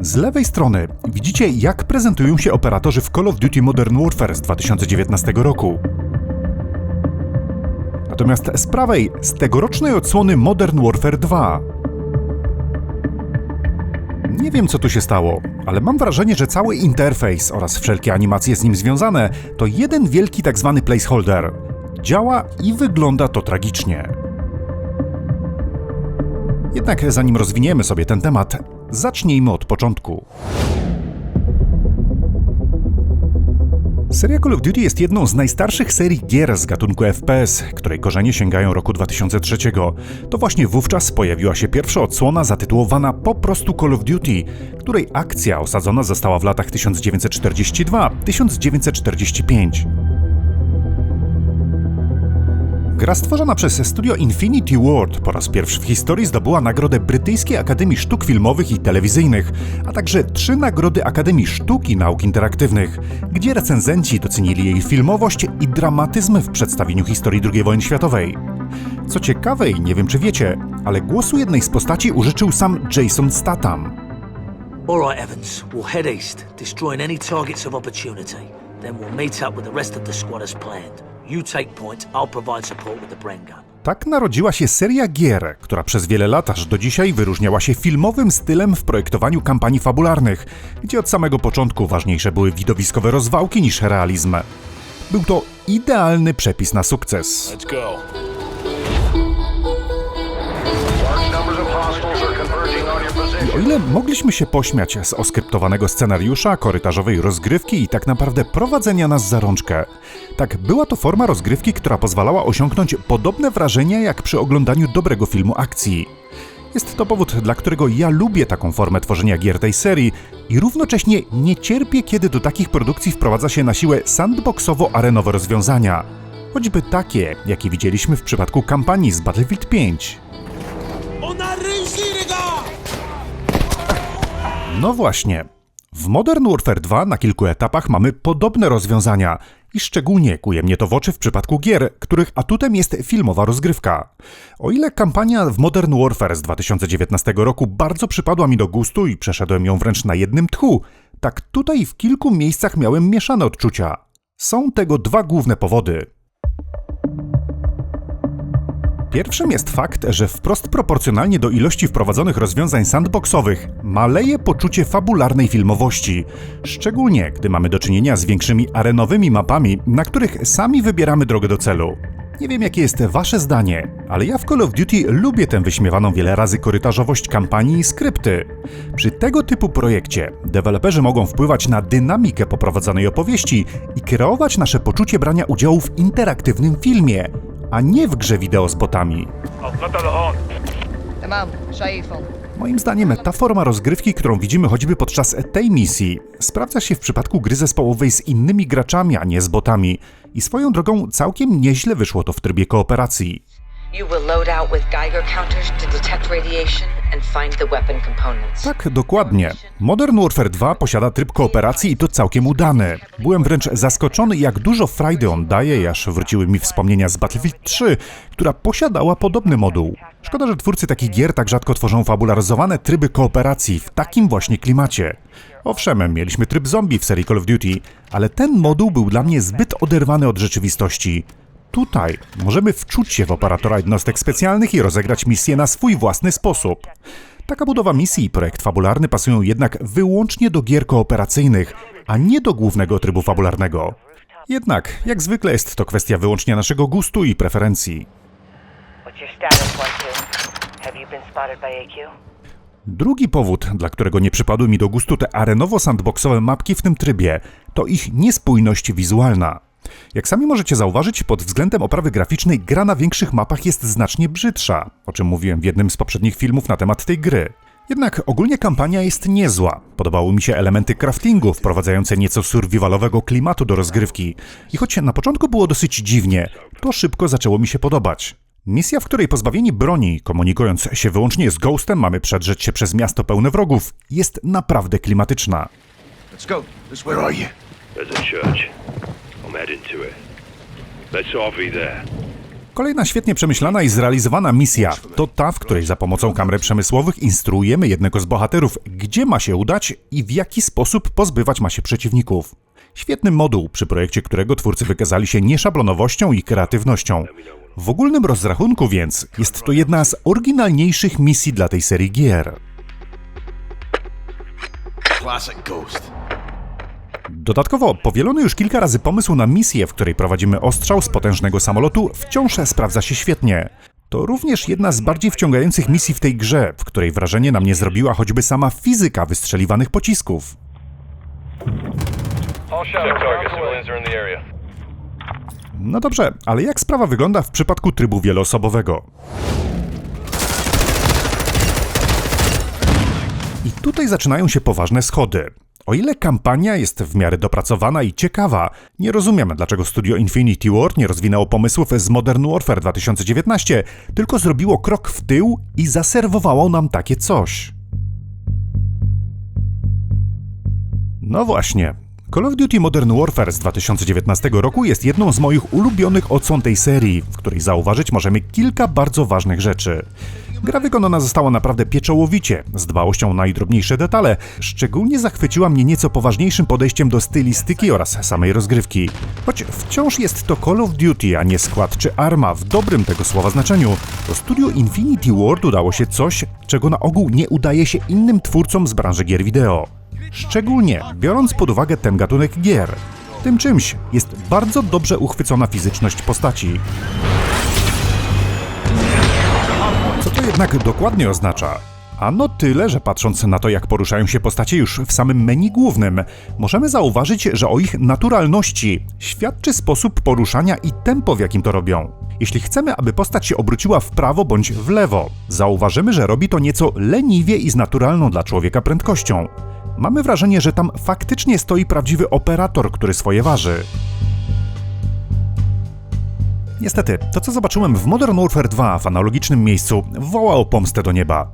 Z lewej strony widzicie, jak prezentują się operatorzy w Call of Duty Modern Warfare z 2019 roku. Natomiast z prawej, z tegorocznej odsłony Modern Warfare 2. Nie wiem, co tu się stało, ale mam wrażenie, że cały interfejs oraz wszelkie animacje z nim związane to jeden wielki tak zwany placeholder. Działa i wygląda to tragicznie. Jednak zanim rozwiniemy sobie ten temat, zacznijmy od początku. Seria Call of Duty jest jedną z najstarszych serii gier z gatunku FPS, której korzenie sięgają roku 2003. To właśnie wówczas pojawiła się pierwsza odsłona zatytułowana po prostu Call of Duty, której akcja osadzona została w latach 1942-1945. Gra stworzona przez studio Infinity Ward po raz pierwszy w historii zdobyła nagrodę Brytyjskiej Akademii Sztuk Filmowych i Telewizyjnych, a także trzy nagrody Akademii Sztuk i Nauk Interaktywnych, gdzie recenzenci docenili jej filmowość i dramatyzm w przedstawieniu historii II wojny światowej. Co ciekawe i nie wiem czy wiecie, ale głosu jednej z postaci użyczył sam Jason Statham. All right, Evans. We'll head east, destroying any targets of opportunity. Then we'll meet up with the rest of the squad as planned. You take point, I'll provide support with the Bren gun. Tak narodziła się seria gier, która przez wiele lat aż do dzisiaj wyróżniała się filmowym stylem w projektowaniu kampanii fabularnych, gdzie od samego początku ważniejsze były widowiskowe rozwałki niż realizm. Był to idealny przepis na sukces. Let's go. O ile mogliśmy się pośmiać z oskryptowanego scenariusza, korytarzowej rozgrywki i tak naprawdę prowadzenia nas za rączkę, tak była to forma rozgrywki, która pozwalała osiągnąć podobne wrażenia jak przy oglądaniu dobrego filmu akcji. Jest to powód, dla którego ja lubię taką formę tworzenia gier tej serii i równocześnie nie cierpię, kiedy do takich produkcji wprowadza się na siłę sandboxowo-arenowe rozwiązania. Choćby takie, jakie widzieliśmy w przypadku kampanii z Battlefield 5. No właśnie. W Modern Warfare 2 na kilku etapach mamy podobne rozwiązania i szczególnie kuje mnie to w oczy w przypadku gier, których atutem jest filmowa rozgrywka. O ile kampania w Modern Warfare z 2019 roku bardzo przypadła mi do gustu i przeszedłem ją wręcz na jednym tchu, tak tutaj w kilku miejscach miałem mieszane odczucia. Są tego dwa główne powody. Pierwszym jest fakt, że wprost proporcjonalnie do ilości wprowadzonych rozwiązań sandboxowych maleje poczucie fabularnej filmowości, szczególnie gdy mamy do czynienia z większymi arenowymi mapami, na których sami wybieramy drogę do celu. Nie wiem jakie jest wasze zdanie, ale ja w Call of Duty lubię tę wyśmiewaną wiele razy korytarzowość kampanii i skrypty. Przy tego typu projekcie deweloperzy mogą wpływać na dynamikę poprowadzonej opowieści i kreować nasze poczucie brania udziału w interaktywnym filmie, a nie w grze wideo z botami. Moim zdaniem ta forma rozgrywki, którą widzimy choćby podczas tej misji, sprawdza się w przypadku gry zespołowej z innymi graczami, a nie z botami. I swoją drogą całkiem nieźle wyszło to w trybie kooperacji. You will load out with Geiger counters to detect radiation tak, dokładnie. Modern Warfare 2 posiada tryb kooperacji i to całkiem udany. Byłem wręcz zaskoczony, jak dużo frajdy on daje, aż wróciły mi wspomnienia z Battlefield 3, która posiadała podobny moduł. Szkoda, że twórcy takich gier tak rzadko tworzą fabularyzowane tryby kooperacji w takim właśnie klimacie. Owszem, mieliśmy tryb zombie w serii Call of Duty, ale ten moduł był dla mnie zbyt oderwany od rzeczywistości. Tutaj możemy wczuć się w operatora jednostek specjalnych i rozegrać misję na swój własny sposób. Taka budowa misji i projekt fabularny pasują jednak wyłącznie do gier kooperacyjnych, a nie do głównego trybu fabularnego. Jednak, jak zwykle jest to kwestia wyłącznie naszego gustu i preferencji. Drugi powód, dla którego nie przypadły mi do gustu te arenowo-sandboxowe mapki w tym trybie, to ich niespójność wizualna. Jak sami możecie zauważyć, pod względem oprawy graficznej gra na większych mapach jest znacznie brzydsza, o czym mówiłem w jednym z poprzednich filmów na temat tej gry. Jednak ogólnie kampania jest niezła. Podobały mi się elementy craftingu, wprowadzające nieco survivalowego klimatu do rozgrywki. I choć na początku było dosyć dziwnie, to szybko zaczęło mi się podobać. Misja, w której pozbawieni broni, komunikując się wyłącznie z Ghostem, mamy przedrzeć się przez miasto pełne wrogów, jest naprawdę klimatyczna. Let's go. This way. Where are you? There's a church. Kolejna świetnie przemyślana i zrealizowana misja to ta, w której za pomocą kamer przemysłowych instruujemy jednego z bohaterów, gdzie ma się udać i w jaki sposób pozbywać ma się przeciwników. Świetny moduł, przy projekcie którego twórcy wykazali się nieszablonowością i kreatywnością. W ogólnym rozrachunku więc jest to jedna z oryginalniejszych misji dla tej serii gier. Classic Ghost. Dodatkowo, powielony już kilka razy pomysł na misję, w której prowadzimy ostrzał z potężnego samolotu, wciąż sprawdza się świetnie. To również jedna z bardziej wciągających misji w tej grze, w której wrażenie na mnie zrobiła choćby sama fizyka wystrzeliwanych pocisków. No dobrze, ale jak sprawa wygląda w przypadku trybu wieloosobowego? I tutaj zaczynają się poważne schody. O ile kampania jest w miarę dopracowana i ciekawa, nie rozumiem, dlaczego studio Infinity Ward nie rozwinęło pomysłów z Modern Warfare 2019, tylko zrobiło krok w tył i zaserwowało nam takie coś. No właśnie. Call of Duty Modern Warfare z 2019 roku jest jedną z moich ulubionych odsłon tej serii, w której zauważyć możemy kilka bardzo ważnych rzeczy. Gra wykonana została naprawdę pieczołowicie, z dbałością o najdrobniejsze detale. Szczególnie zachwyciła mnie nieco poważniejszym podejściem do stylistyki oraz samej rozgrywki. Choć wciąż jest to Call of Duty, a nie skład czy arma w dobrym tego słowa znaczeniu, to studiu Infinity Ward udało się coś, czego na ogół nie udaje się innym twórcom z branży gier wideo. Szczególnie biorąc pod uwagę ten gatunek gier. Tym czymś jest bardzo dobrze uchwycona fizyczność postaci. Jednak dokładnie oznacza? Ano tyle, że patrząc na to, jak poruszają się postacie już w samym menu głównym, możemy zauważyć, że o ich naturalności świadczy sposób poruszania i tempo, w jakim to robią. Jeśli chcemy, aby postać się obróciła w prawo bądź w lewo, zauważymy, że robi to nieco leniwie i z naturalną dla człowieka prędkością. Mamy wrażenie, że tam faktycznie stoi prawdziwy operator, który swoje waży. Niestety, to co zobaczyłem w Modern Warfare 2 w analogicznym miejscu woła o pomstę do nieba.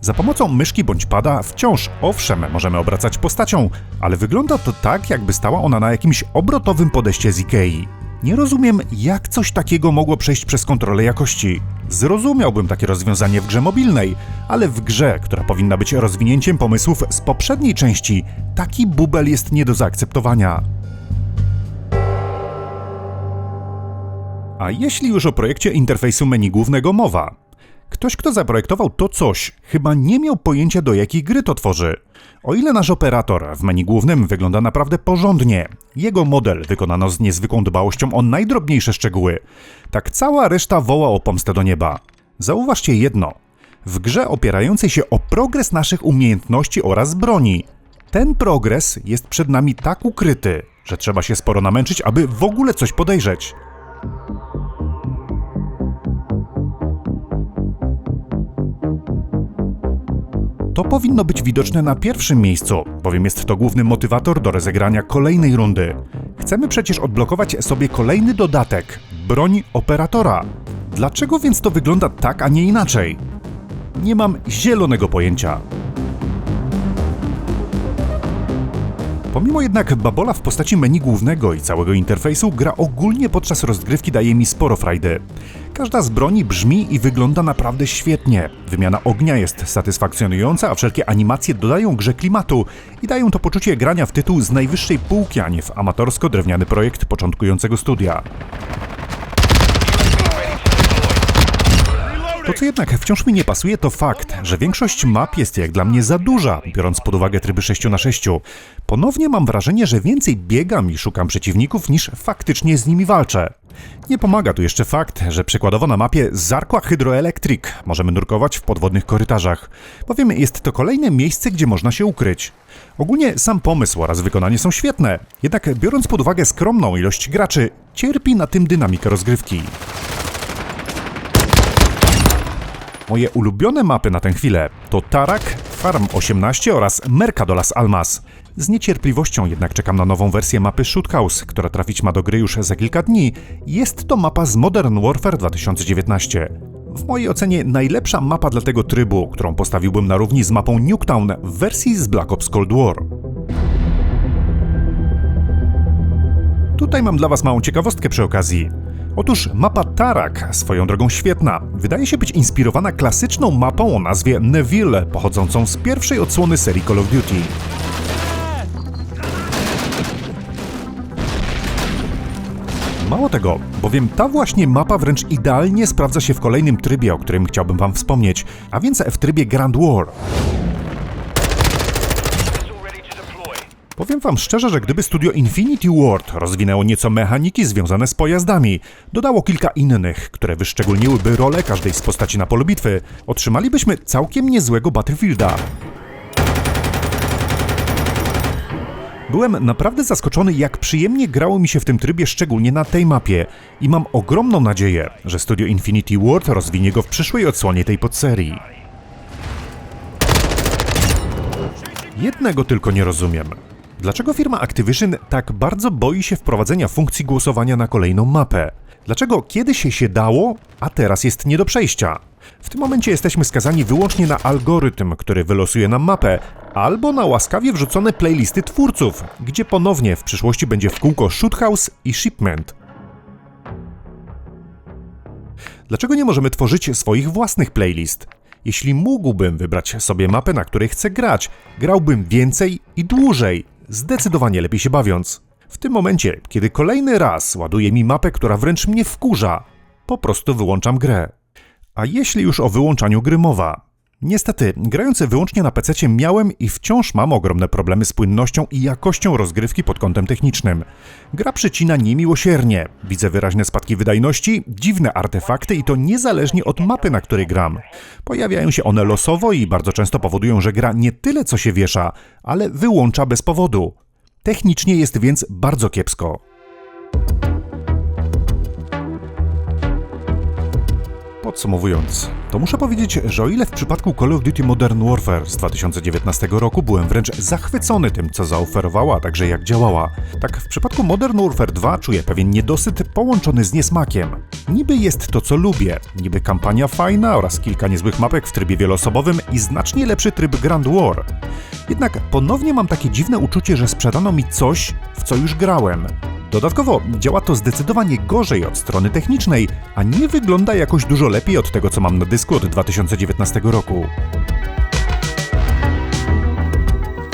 Za pomocą myszki bądź pada wciąż, owszem, możemy obracać postacią, ale wygląda to tak, jakby stała ona na jakimś obrotowym podejście z Ikei. Nie rozumiem, jak coś takiego mogło przejść przez kontrolę jakości. Zrozumiałbym takie rozwiązanie w grze mobilnej, ale w grze, która powinna być rozwinięciem pomysłów z poprzedniej części, taki bubel jest nie do zaakceptowania. A jeśli już o projekcie interfejsu menu głównego mowa? Ktoś, kto zaprojektował to coś, chyba nie miał pojęcia do jakiej gry to tworzy. O ile nasz operator w menu głównym wygląda naprawdę porządnie, jego model wykonano z niezwykłą dbałością o najdrobniejsze szczegóły, tak cała reszta woła o pomstę do nieba. Zauważcie jedno. W grze opierającej się o progres naszych umiejętności oraz broni. Ten progres jest przed nami tak ukryty, że trzeba się sporo namęczyć, aby w ogóle coś podejrzeć. To powinno być widoczne na pierwszym miejscu, bowiem jest to główny motywator do rozegrania kolejnej rundy. Chcemy przecież odblokować sobie kolejny dodatek broń operatora. Dlaczego więc to wygląda tak, a nie inaczej? Nie mam zielonego pojęcia. Pomimo jednak babola w postaci menu głównego i całego interfejsu, gra ogólnie podczas rozgrywki daje mi sporo frajdy. Każda z broni brzmi i wygląda naprawdę świetnie. Wymiana ognia jest satysfakcjonująca, a wszelkie animacje dodają grze klimatu i dają to poczucie grania w tytuł z najwyższej półki, a nie w amatorsko-drewniany projekt początkującego studia. To, co jednak wciąż mi nie pasuje, to fakt, że większość map jest jak dla mnie za duża, biorąc pod uwagę tryby 6 na 6 Ponownie mam wrażenie, że więcej biegam i szukam przeciwników, niż faktycznie z nimi walczę. Nie pomaga tu jeszcze fakt, że przykładowo na mapie Zarkła Hydroelectric możemy nurkować w podwodnych korytarzach, bowiem jest to kolejne miejsce, gdzie można się ukryć. Ogólnie sam pomysł oraz wykonanie są świetne, jednak biorąc pod uwagę skromną ilość graczy, cierpi na tym dynamika rozgrywki. Moje ulubione mapy na tę chwilę to Tarak, Farm 18 oraz Mercadolas Almas. Z niecierpliwością jednak czekam na nową wersję mapy Shoothouse, która trafić ma do gry już za kilka dni. Jest to mapa z Modern Warfare 2019. W mojej ocenie najlepsza mapa dla tego trybu, którą postawiłbym na równi z mapą Nuketown w wersji z Black Ops Cold War. Tutaj mam dla Was małą ciekawostkę przy okazji. Otóż mapa Tarak, swoją drogą świetna, wydaje się być inspirowana klasyczną mapą o nazwie Neville, pochodzącą z pierwszej odsłony serii Call of Duty. Mało tego, bowiem ta właśnie mapa wręcz idealnie sprawdza się w kolejnym trybie, o którym chciałbym wam wspomnieć, a więc w trybie Grand War. Powiem wam szczerze, że gdyby studio Infinity Ward rozwinęło nieco mechaniki związane z pojazdami, dodało kilka innych, które wyszczególniłyby rolę każdej z postaci na polu bitwy, otrzymalibyśmy całkiem niezłego Battlefielda. Byłem naprawdę zaskoczony, jak przyjemnie grało mi się w tym trybie, szczególnie na tej mapie, i mam ogromną nadzieję, że studio Infinity Ward rozwinie go w przyszłej odsłonie tej podserii. Jednego tylko nie rozumiem. Dlaczego firma Activision tak bardzo boi się wprowadzenia funkcji głosowania na kolejną mapę? Dlaczego kiedyś się dało, a teraz jest nie do przejścia? W tym momencie jesteśmy skazani wyłącznie na algorytm, który wylosuje nam mapę, albo na łaskawie wrzucone playlisty twórców, gdzie ponownie w przyszłości będzie w kółko Shoot House i Shipment. Dlaczego nie możemy tworzyć swoich własnych playlist? Jeśli mógłbym wybrać sobie mapę, na której chcę grać, grałbym więcej i dłużej, zdecydowanie lepiej się bawiąc. W tym momencie, kiedy kolejny raz ładuje mi mapę, która wręcz mnie wkurza, po prostu wyłączam grę. A jeśli już o wyłączaniu gry mowa? Niestety, grając wyłącznie na PC miałem i wciąż mam ogromne problemy z płynnością i jakością rozgrywki pod kątem technicznym. Gra przycina niemiłosiernie. Widzę wyraźne spadki wydajności, dziwne artefakty i to niezależnie od mapy, na której gram. Pojawiają się one losowo i bardzo często powodują, że gra nie tyle co się wiesza, ale wyłącza bez powodu. Technicznie jest więc bardzo kiepsko. Podsumowując, to muszę powiedzieć, że o ile w przypadku Call of Duty Modern Warfare z 2019 roku byłem wręcz zachwycony tym, co zaoferowała, a także jak działała, tak w przypadku Modern Warfare 2 czuję pewien niedosyt połączony z niesmakiem. Niby jest to, co lubię, niby kampania fajna oraz kilka niezłych mapek w trybie wieloosobowym i znacznie lepszy tryb Grand War. Jednak ponownie mam takie dziwne uczucie, że sprzedano mi coś, w co już grałem. Dodatkowo działa to zdecydowanie gorzej od strony technicznej, a nie wygląda jakoś dużo lepiej od tego, co mam na dysku od 2019 roku.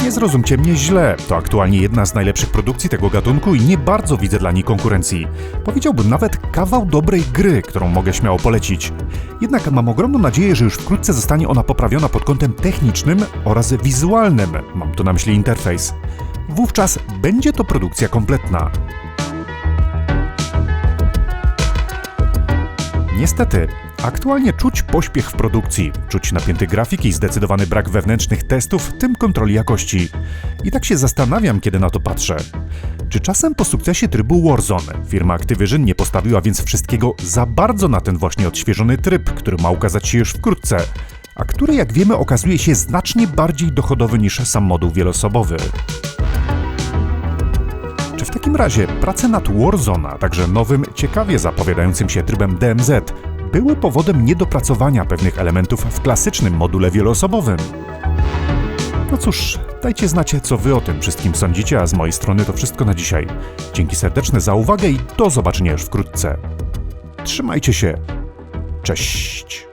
Nie zrozumcie mnie źle, to aktualnie jedna z najlepszych produkcji tego gatunku i nie bardzo widzę dla niej konkurencji. Powiedziałbym nawet kawał dobrej gry, którą mogę śmiało polecić. Jednak mam ogromną nadzieję, że już wkrótce zostanie ona poprawiona pod kątem technicznym oraz wizualnym, mam tu na myśli interfejs. Wówczas będzie to produkcja kompletna. Niestety, aktualnie czuć pośpiech w produkcji, czuć napięty grafik i zdecydowany brak wewnętrznych testów, w tym kontroli jakości. I tak się zastanawiam, kiedy na to patrzę. Czy czasem po sukcesie trybu Warzone firma Activision nie postawiła więc wszystkiego za bardzo na ten właśnie odświeżony tryb, który ma ukazać się już wkrótce, a który jak wiemy okazuje się znacznie bardziej dochodowy niż sam moduł wielosobowy? W takim razie prace nad Warzone, a także nowym, ciekawie zapowiadającym się trybem DMZ były powodem niedopracowania pewnych elementów w klasycznym module wieloosobowym? No cóż, dajcie znać, co wy o tym wszystkim sądzicie, a z mojej strony to wszystko na dzisiaj. Dzięki serdeczne za uwagę i do zobaczenia już wkrótce. Trzymajcie się. Cześć.